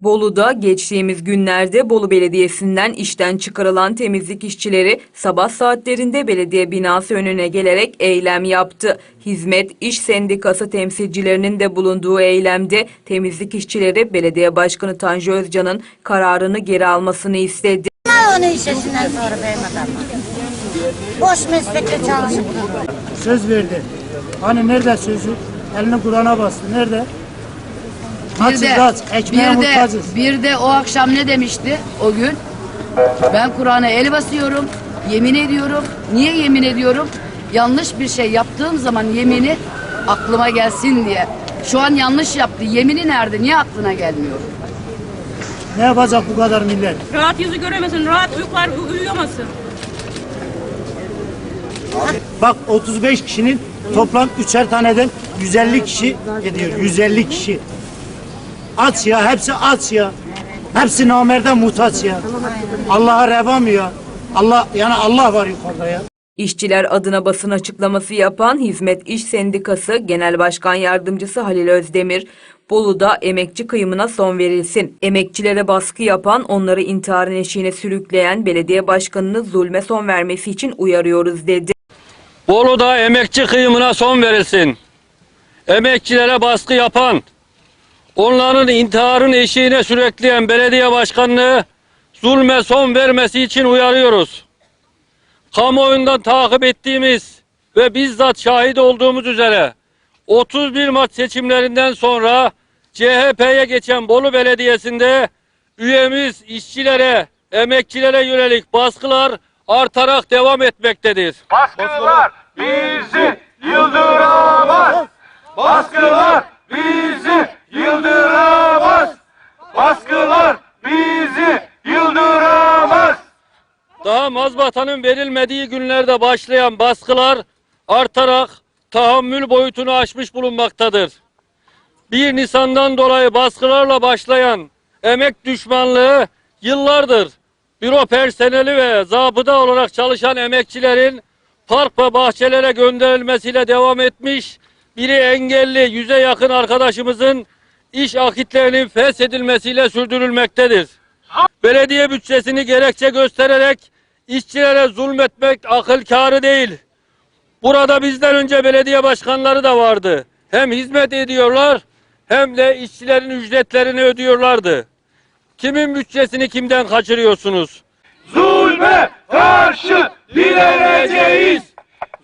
Bolu'da geçtiğimiz günlerde Bolu Belediyesi'nden işten çıkarılan temizlik işçileri sabah saatlerinde belediye binası önüne gelerek eylem yaptı. Hizmet İş Sendikası temsilcilerinin de bulunduğu eylemde temizlik işçileri belediye başkanı Tanju Özcan'ın kararını geri almasını istedi. Onu işesinden sonra benim adamım. Boş meslekte çalışıp. Söz verdi. Hani nerede sözü? Elini Kur'an'a bastı. Nerede? Bir Açız de, aç, ekmeğe bir de, muhtacız. bir de o akşam ne demişti o gün? Ben Kur'an'a el basıyorum, yemin ediyorum. Niye yemin ediyorum? Yanlış bir şey yaptığım zaman yemini aklıma gelsin diye. Şu an yanlış yaptı. Yemini nerede? Niye aklına gelmiyor? Ne yapacak bu kadar millet? Rahat yüzü göremesin, rahat uykular uyuyamasın. Bak 35 kişinin toplam üçer taneden 150 kişi ediyor. 150 kişi. Aç ya, hepsi aç ya. Hepsi namerde muhtaç ya. Allah'a reva mı ya? Allah yani Allah var yukarıda ya. İşçiler adına basın açıklaması yapan Hizmet İş Sendikası Genel Başkan Yardımcısı Halil Özdemir, Bolu'da emekçi kıyımına son verilsin. Emekçilere baskı yapan, onları intiharın eşiğine sürükleyen belediye başkanını zulme son vermesi için uyarıyoruz dedi. Bolu'da emekçi kıyımına son verilsin. Emekçilere baskı yapan, onların intiharın eşiğine sürükleyen belediye başkanını zulme son vermesi için uyarıyoruz. Kamuoyundan takip ettiğimiz ve bizzat şahit olduğumuz üzere 31 Mart seçimlerinden sonra CHP'ye geçen Bolu Belediyesi'nde üyemiz işçilere, emekçilere yönelik baskılar artarak devam etmektedir. Baskılar bizi yıldıramaz. Baskılar bizi yıldıramaz. Baskılar bizi yıldıramaz. Daha mazbatanın verilmediği günlerde başlayan baskılar artarak tahammül boyutunu aşmış bulunmaktadır. 1 Nisan'dan dolayı baskılarla başlayan emek düşmanlığı yıllardır büro personeli ve zabıda olarak çalışan emekçilerin park ve bahçelere gönderilmesiyle devam etmiş, biri engelli yüze yakın arkadaşımızın iş akitlerinin feshedilmesiyle sürdürülmektedir. Belediye bütçesini gerekçe göstererek işçilere zulmetmek akıl kârı değil. Burada bizden önce belediye başkanları da vardı. Hem hizmet ediyorlar hem de işçilerin ücretlerini ödüyorlardı. Kimin bütçesini kimden kaçırıyorsunuz? Zulme karşı direneceğiz.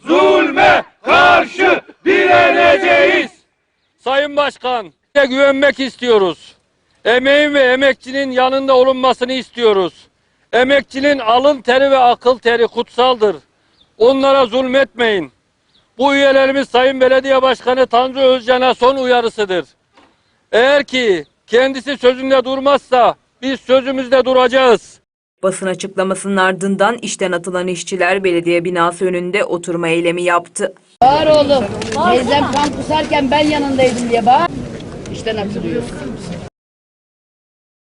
Zulme karşı direneceğiz. Sayın Başkan, size güvenmek istiyoruz. Emeğin ve emekçinin yanında olunmasını istiyoruz. Emekçinin alın teri ve akıl teri kutsaldır. Onlara zulmetmeyin. Bu üyelerimiz Sayın Belediye Başkanı Tanju Özcan'a son uyarısıdır. Eğer ki kendisi sözünde durmazsa biz sözümüzde duracağız. Basın açıklamasının ardından işten atılan işçiler belediye binası önünde oturma eylemi yaptı. Bağır oğlum. Teyzem kan kusarken ben yanındaydım diye bağır. İşten atılıyor.